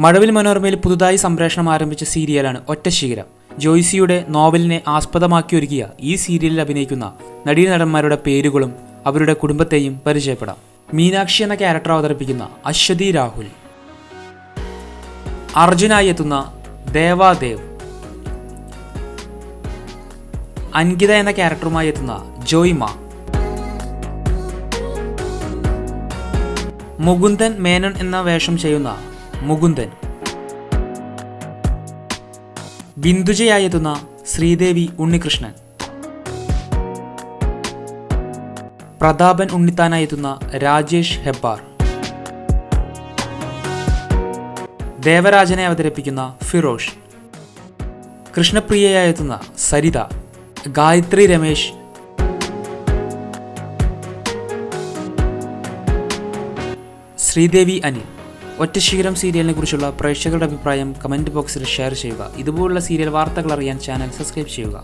മഴവിൽ മനോരമയിൽ പുതുതായി സംപ്രേഷണം ആരംഭിച്ച സീരിയലാണ് ഒറ്റശീകരം ജോയ്സിയുടെ നോവലിനെ ആസ്പദമാക്കി ഒരുക്കിയ ഈ സീരിയലിൽ അഭിനയിക്കുന്ന നടീനടന്മാരുടെ പേരുകളും അവരുടെ കുടുംബത്തെയും പരിചയപ്പെടാം. മീനാക്ഷി എന്ന ക്യാരക്ടർ അവതരിപ്പിക്കുന്ന അശ്വതി രാഹുൽ. അർജുനായി എത്തുന്ന ദേവാദേവ്. അൻകിത എന്ന ക്യാരക്ടറുമായി എത്തുന്ന ജോയ്മ. മുകുന്ദൻ മേനൻ എന്ന വേഷം ചെയ്യുന്ന മുകുന്ദൻ. ബിന്ദുജയായി എത്തുന്ന ശ്രീദേവി ഉണ്ണികൃഷ്ണൻ. പ്രതാപൻ ഉണ്ണിത്താനായി എത്തുന്ന രാജേഷ് ഹെബ്ബാർ. ദേവരാജനെ അവതരിപ്പിക്കുന്ന ഫിറോഷ്. കൃഷ്ണപ്രിയയായി എത്തുന്ന സരിത. ഗായത്രി രമേശ്. ശ്രീദേവി അനിൽ. ഒറ്റശീകരം സീരിയലിനെ കുറിച്ചുള്ള പ്രേക്ഷകരുടെ അഭിപ്രായം കമന്റ് ബോക്സിൽ ഷെയർ ചെയ്യുക. ഇതുപോലുള്ള സീരിയൽ വാർത്തകൾ അറിയാൻ ചാനൽ സബ്സ്ക്രൈബ് ചെയ്യുക.